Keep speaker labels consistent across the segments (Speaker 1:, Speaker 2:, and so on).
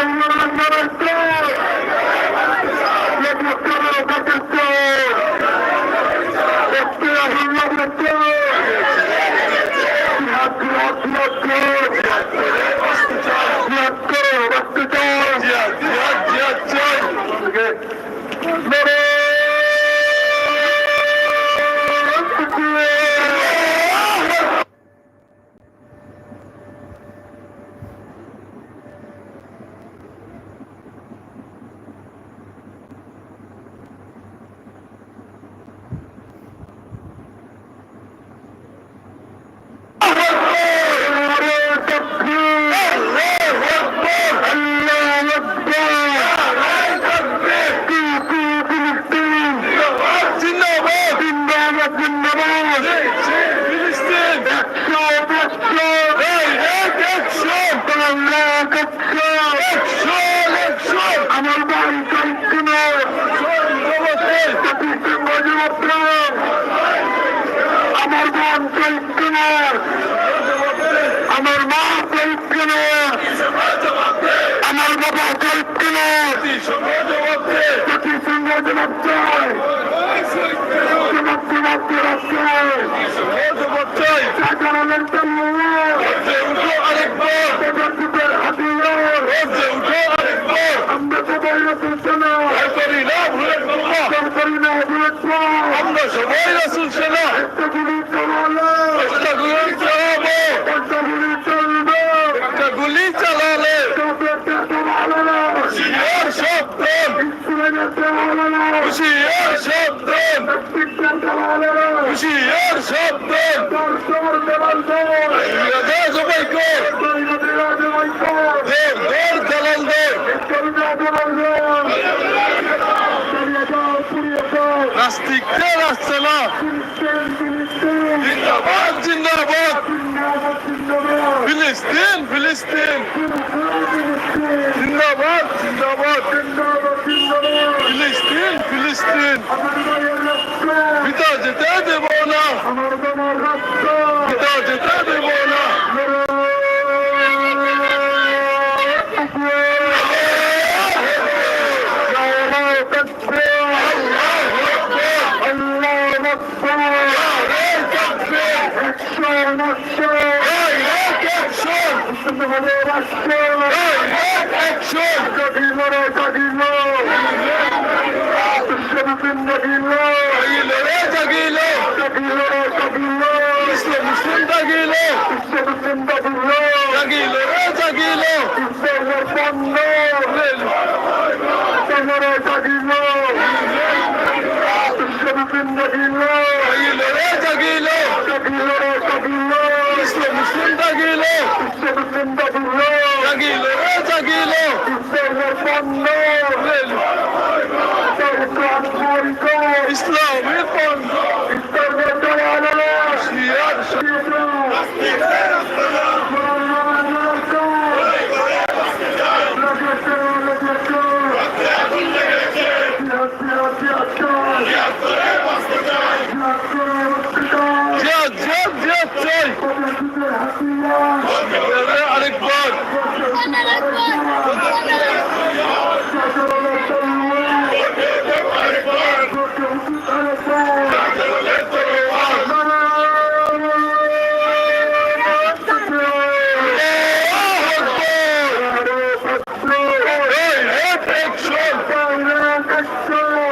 Speaker 1: Thank you. আমার মা কাইকুনো আমার বাবা কাইকুনো জাতির সঙ্গ জবাব চাই জবাব জবাব জবাব চাই সাধারণের জন্য আমরা সবাই রসুল না করি না বুলেট
Speaker 2: আমরা সবাই রাসুল সেনা
Speaker 1: একটা গুলি চালালে
Speaker 2: একটা গুলি চালাবো
Speaker 1: একটা গুলি চলবে
Speaker 2: একটা গুলি চালালে
Speaker 1: ট্যাবলেটটা চালালে না
Speaker 2: হুশিয়ার সাবধান
Speaker 1: ইন্সুলেটারটা চালালে না
Speaker 2: হুশিয়ার সাবধান
Speaker 1: না
Speaker 2: হুশিয়ার সাবধান
Speaker 1: তোর তোর দেওয়াল তোর
Speaker 2: ইরাদা সবাই কর
Speaker 1: দৈরা দেওয়া দেওয়াই তোর
Speaker 2: দৌড় দৌড় চালান দৌড়
Speaker 1: দৈরা দেওয়াল তোর পুড়িয়ে দাও পুড়িয়ে দাও
Speaker 2: নাস্তিককে রাস্তা না
Speaker 1: ফিলিস্তিন ফিলিস্তিন
Speaker 2: জিন্দাবাদ জিন্দাবাদ
Speaker 1: জিন্দাবাদ জিন্দাবাদ
Speaker 2: ফিলিস্তিন ফিলিস্তিন
Speaker 1: ফিলিস্তিন
Speaker 2: জিন্দাবাদ জিন্দাবাদ
Speaker 1: জিন্দাবাদ জিন্দাবাদ
Speaker 2: ফিলিস্তিন ফিলিস্তিন
Speaker 1: আমার ভাইয়ের রক্ত
Speaker 2: পিতা যেতে দেব না
Speaker 1: আমার বাবার রক্ত
Speaker 2: পিতা যেতে দেব না জাগিলো রে জাগিলো মুসলিম মুসলিম জাগিলো জাগিলো রে জাগিলো জাগিলো রে জাগিলো মুসলিম মুসলিম জাগিলো জাগিলো রে জাগিলো ইসলামী Pant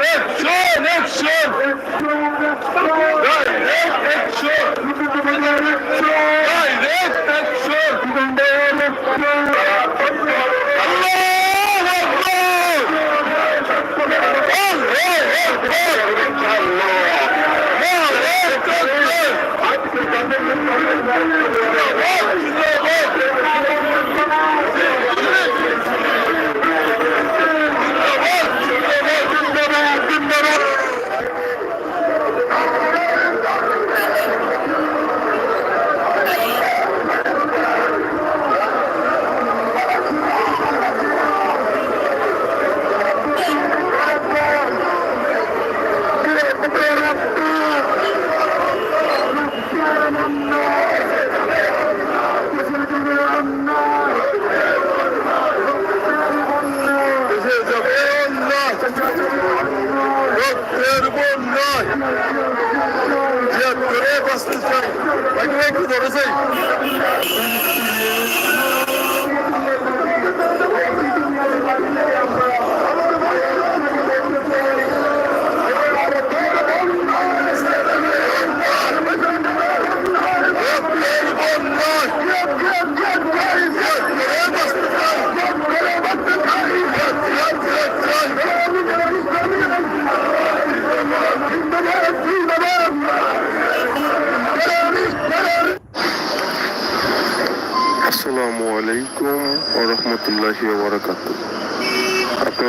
Speaker 2: Action! Action! Direct action! Direct action! Allah Akbar! Allah Akbar! রক্তের উপর নয় করে
Speaker 3: বাঁচতে চাই একটু ধরে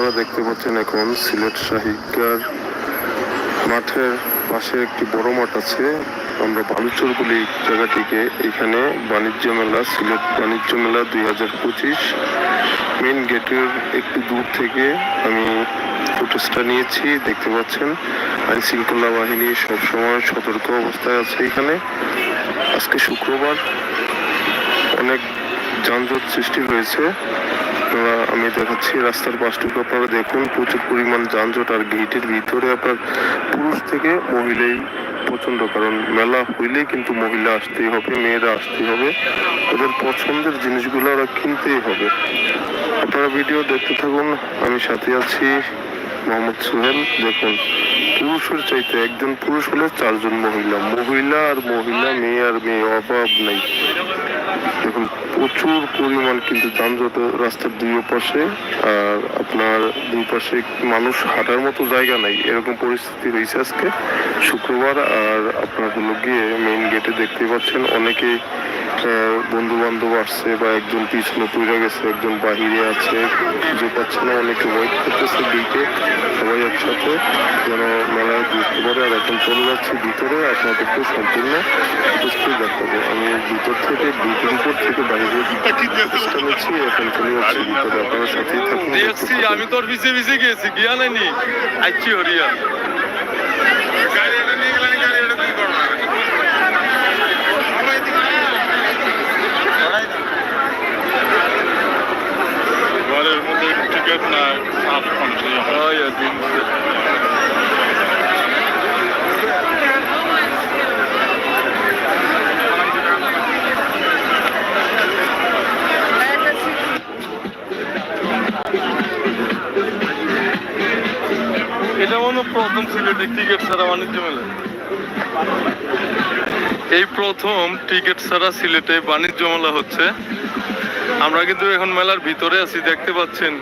Speaker 3: আপনারা দেখতে পাচ্ছেন এখন সিলেট শাহিকার মাঠের পাশে একটি বড় মাঠ আছে। আমরা বালুচর বলি জায়গাটিকে এখানে বাণিজ্য মেলা, সিলেট বাণিজ্য মেলা দুই হাজার পঁচিশ মেন গেটের একটু দূর থেকে আমি ফুটেজটা নিয়েছি, দেখতে পাচ্ছেন। আইন শৃঙ্খলা বাহিনী সবসময় সতর্ক অবস্থায় আছে এখানে। আজকে শুক্রবার অনেক যানজট সৃষ্টি হয়েছে। আপনারা আমি দেখাচ্ছি, রাস্তার পাশটুকু আপনারা দেখুন, প্রচুর পরিমাণ যানজট আর গেটের ভিতরে আপনার পুরুষ থেকে মহিলাই পছন্দ, কারণ মেলা হইলেই কিন্তু মহিলা আসতেই হবে, মেয়েরা আসতেই হবে। ওদের পছন্দের জিনিসগুলো ওরা কিনতেই হবে। আপনারা ভিডিও দেখতে থাকুন, আমি সাথে আছি মোহাম্মদ সোহেল। দেখুন, পুরুষের চাইতে একজন পুরুষ হলে চারজন মহিলা মহিলা আর মহিলা, মেয়ে আর মেয়ে, অভাব নেই। দেখুন প্রচুর পরিমাণ কিন্তু যানজট রাস্তার দুই পাশে আর আপনার দুই পাশে মানুষ হাঁটার মতো জায়গা নাই, এরকম পরিস্থিতি রয়েছে আজকে। শুক্রবার, আর আপনার হলো গিয়ে মেইন গেটে দেখতে পাচ্ছেন অনেকে বন্ধু বান্ধব আসছে বা একজন পিছনে পড়ে গেছে, একজন বাহিরে আছে, খুঁজে পাচ্ছে না, অনেকে ওয়েট করতেছে সবাই একসাথে যেন মেলায় বুঝতে পারে আর এখন চলে যাচ্ছে ভিতরে আপনাদেরকে সম্পূর্ণ উপস্থিত দেখাবো। আমি ভিতর থেকে উপর থেকে বাইরে চেষ্টা নিচ্ছি এখন চলে যাচ্ছি ভিতরে। আপনারা সাথেই থাকুন
Speaker 2: দেখছি আমি তোর পিছে পিছে গেছি গিয়া নাইনি আইছি হরিয়া।
Speaker 4: ঘরের মধ্যে টিকিট না সাত পঞ্চাশ
Speaker 2: হয় দিন। প্রথম সিলেটে টিকিট ছাড়া বাণিজ্য মেলা। এই প্রথম টিকিট ছাড়া সিলেটে বাণিজ্য মেলা হচ্ছে। আমরা কিন্তু এখন মেলার ভিতরে আছি, দেখতে পাচ্ছেন।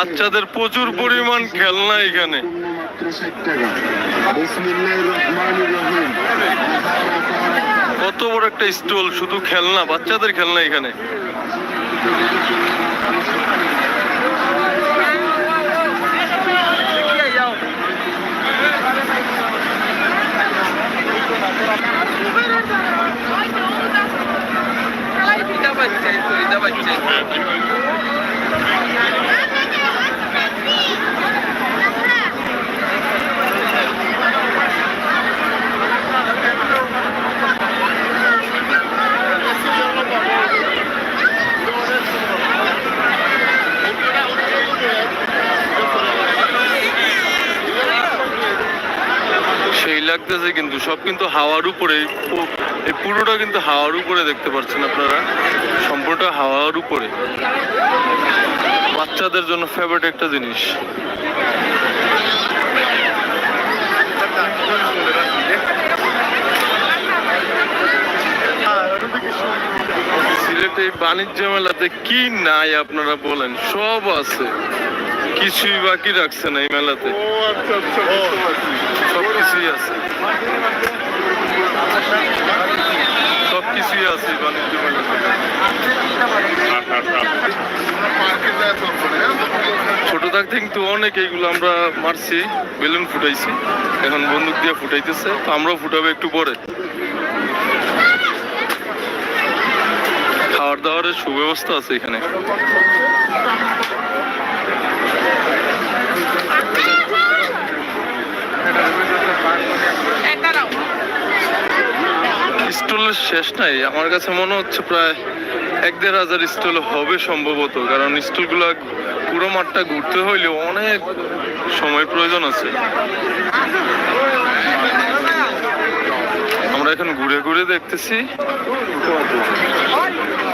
Speaker 2: বাচ্চাদের প্রচুর পরিমাণ খেলনা এখানে। কত বড় একটা স্টল শুধু খেলনা বাচ্চাদের খেলনা এখানে। সেই লাগতেছে কিন্তু, সব কিন্তু হাওয়ার উপরে। এই পুরোটা কিন্তু হাওয়ার উপরে দেখতে পাচ্ছেন আপনারা। সম্পূর্ণটা হাওয়ার উপরে। বাচ্চাদের জন্য ফেভারিট একটা জিনিস। সিলেটে এই বাণিজ্য মেলাতে কি নাই আপনারা বলেন? সব আছে। কিছুই বাকি রাখছে না এই মেলাতে।
Speaker 4: আচ্ছা আচ্ছা
Speaker 2: সব কিছুই আছে। কিছুই আছে বাণিজ্য ছোট থাকতে কিন্তু অনেক এইগুলো আমরা মারছি, বেলুন ফুটাইছি। এখন বন্দুক দিয়ে ফুটাইতেছে, তো আমরাও ফুটাবো একটু পরে। খাওয়ার দাওয়ারের সুব্যবস্থা আছে এখানে। স্টলের শেষ নাই। আমার কাছে মনে হচ্ছে প্রায় এক দেড় হাজার স্টল হবে সম্ভবত, কারণ স্টলগুলো পুরো মাঠটা ঘুরতে হইলে অনেক সময় প্রয়োজন আছে। আমরা এখন ঘুরে ঘুরে দেখতেছি।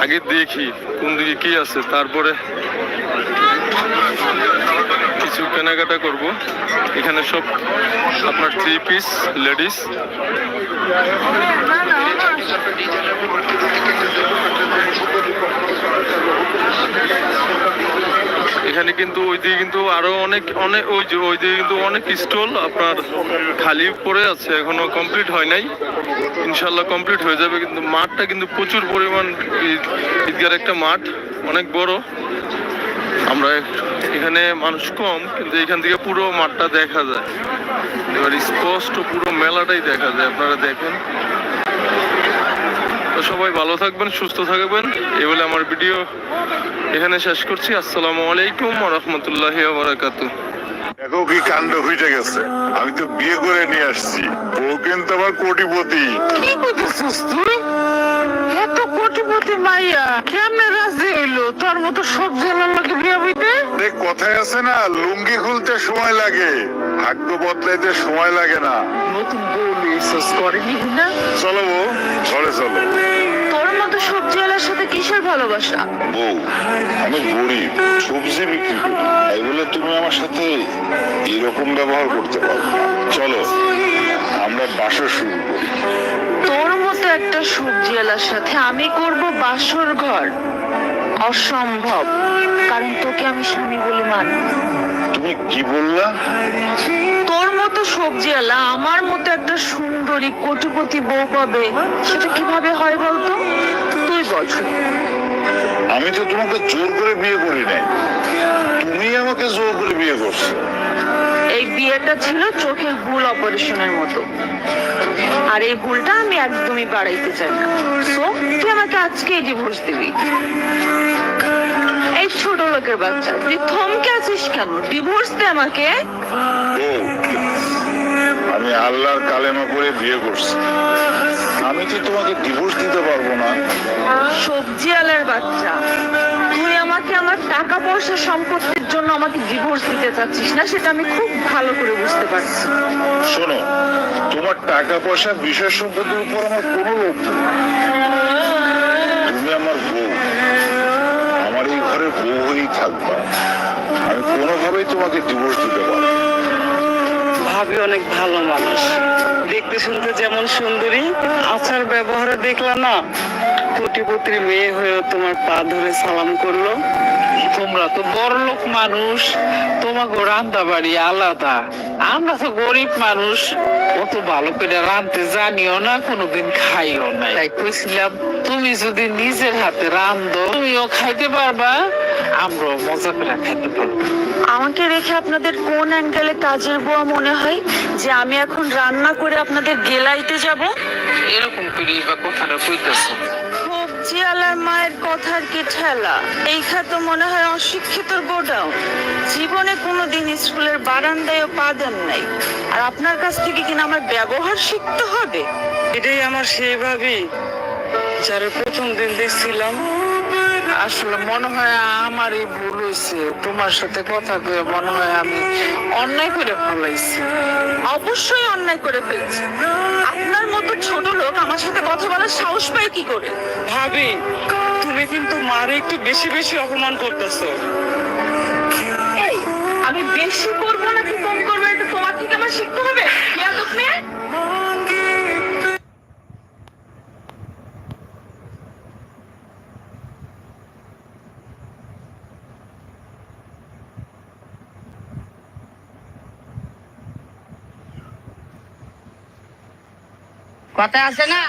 Speaker 2: আগে দেখি কোন দিকে কি আছে, তারপরে কিছু কেনাকাটা করব। এখানে সব আপনার থ্রি পিস লেডিস এখানে কিন্তু ওই দিকে কিন্তু আরও অনেক অনেক, ওই যে ওই দিকে কিন্তু অনেক স্টল আপনার খালি পড়ে আছে, এখনও কমপ্লিট হয় নাই। ইনশাল্লাহ কমপ্লিট হয়ে যাবে, কিন্তু মাঠটা কিন্তু প্রচুর পরিমাণ ঈদ- ঈদগার একটা মাঠ, অনেক বড়। আমরা এখানে মানুষ কম, কিন্তু এখান থেকে পুরো মাঠটা দেখা যায়। এবার স্পষ্ট পুরো মেলাটাই দেখা যায় আপনারা দেখেন। তো সবাই ভালো থাকবেন সুস্থ থাকবেন এই বলে আমার ভিডিও এখানে শেষ করছি। আসসালামু আলাইকুম রহমতুল্লাহ বারাকাতু
Speaker 5: দেখো কি কাণ্ড হইতে গেছে। আমি তো বিয়ে করে নিয়ে আসছি। ও কিন্তু আমার কোটিপতি।
Speaker 6: কি করতেছিস তুই? এত কোটিপতি মাইয়া কেমনে রাজি হইল? তোর মতো সব জেলার লোকে
Speaker 5: আরে কথায় আছে না লুঙ্গি খুলতে সময় লাগে ভাগ্য বদলাইতে সময় লাগে না।
Speaker 6: নতুন বউ করেনি না।
Speaker 5: চলো বউ ঘরে চলো।
Speaker 6: তোর মতো সবজিওয়ালার সাথে কিসের ভালোবাসা?
Speaker 5: বউ আমি গরিব সবজি বিক্রি করি। তাই বলে তুমি আমার সাথে এরকম ব্যবহার করতে পারো চলো আমরা বাসা শুরু করি।
Speaker 6: তোর মতো একটা সবজিওয়ালার সাথে আমি করব বাসর ঘর। অসম্ভব। কারণ তোকে আমি স্বামী বলে মানি।
Speaker 5: তুমি কি বললা?
Speaker 6: তোর মতো সবজিওয়ালা আমার মতো একটা সুন্দরী কোটিপতি বউ পাবে সেটা কীভাবে হয় বলতো? তুই বল।
Speaker 5: আমি তো তোমাকে জোর করে বিয়ে করি নাই। তুমি আমাকে জোর করে বিয়ে করছ।
Speaker 6: এই বিয়েটা ছিল চোখের ভুল অপারেশনের মতো। আর এই ভুলটা আমি একদমই বাড়াইতে চাই না। So, তুই আমাকে আজকেই ডিভোর্স দিবি। এই বাচ্চা। তুই থমকে আছিস কেন? ডিভোর্স দে আমাকে।
Speaker 5: আমি আল্লাহর কালেমা করে বিয়ে করছি। আমি তো তোমাকে ডিভোর্স দিতে পারব না?
Speaker 6: সবজি আলার বাচ্চা। তুই আমাকে আমার টাকা পয়সা সম্পত্তির জন্য আমাকে ডিভোর্স দিতে চাচ্ছিস না সেটা আমি খুব ভালো করে বুঝতে পারছি।
Speaker 5: শোনো তোমার টাকা পয়সা বিষয় সম্পত্তির উপর আমার কোনো লোভ নেই তুমি আমার বউ আমার এই ঘরে হয়েই থাকবা। আমি কোনোভাবেই তোমাকে ডিভোর্স দিতে পারব।
Speaker 7: ভাবি অনেক ভালো মানুষ। দেখতে শুনতে যেমন সুন্দরী, আচার ব্যবহারে দেখলাম না, কোটিপতির মেয়ে হয়েও তোমার পা ধরে সালাম করল।
Speaker 8: তোমরা তো বড় লোক মানুষ তোমাকে রান্না বাড়ি আলাদা। আমরা তো গরিব মানুষ অত ভালো করে রাঁধতে জানিও না কোনোদিন খাইও না তাই কইছিলাম তুমি যদি নিজের হাতে রান্ধো তুমিও খাইতে পারবা আমরাও মজা করে খাইতে পারব।
Speaker 6: আমাকে রেখে আপনাদের কোন অ্যাঙ্গেলে কাজের বুয়া মনে হয়? যে আমি এখন রান্না করে আপনাদের গেলাইতে যাব?
Speaker 8: এরকম করে বা কথাটা কইতেছো।
Speaker 6: আলার মায়ের কথার কি ঠেলা? এইখা তো মনে হয় অশিক্ষিত গোডাউন। জীবনে কোনোদিন স্কুলের বারান্দায়ও পা দেন নাই। আর আপনার কাছ থেকে কিনা আমার ব্যবহার শিখতে হবে?
Speaker 7: এটাই আমার সেই যারা প্রথম দিন দেখছিলাম।
Speaker 8: আসলে মনে হয় আমার এই ভুল হয়েছে। তোমার সাথে কথা কয়ে মনে হয় আমি অন্যায় করে ফেলাইছি।
Speaker 6: অবশ্যই অন্যায় করে ফেলছি। আপনার মতো ছোট লোক আমার সাথে কথা বলার সাহস পায় কি করে?
Speaker 7: ভাবি তুমি কিন্তু মারে একটু বেশি বেশি অপমান করতেছো।
Speaker 6: আমি বেশি করব নাকি কম করব এটা তোমার থেকে আমার শিখতে হবে? মেয়ে
Speaker 9: কথা আছে না?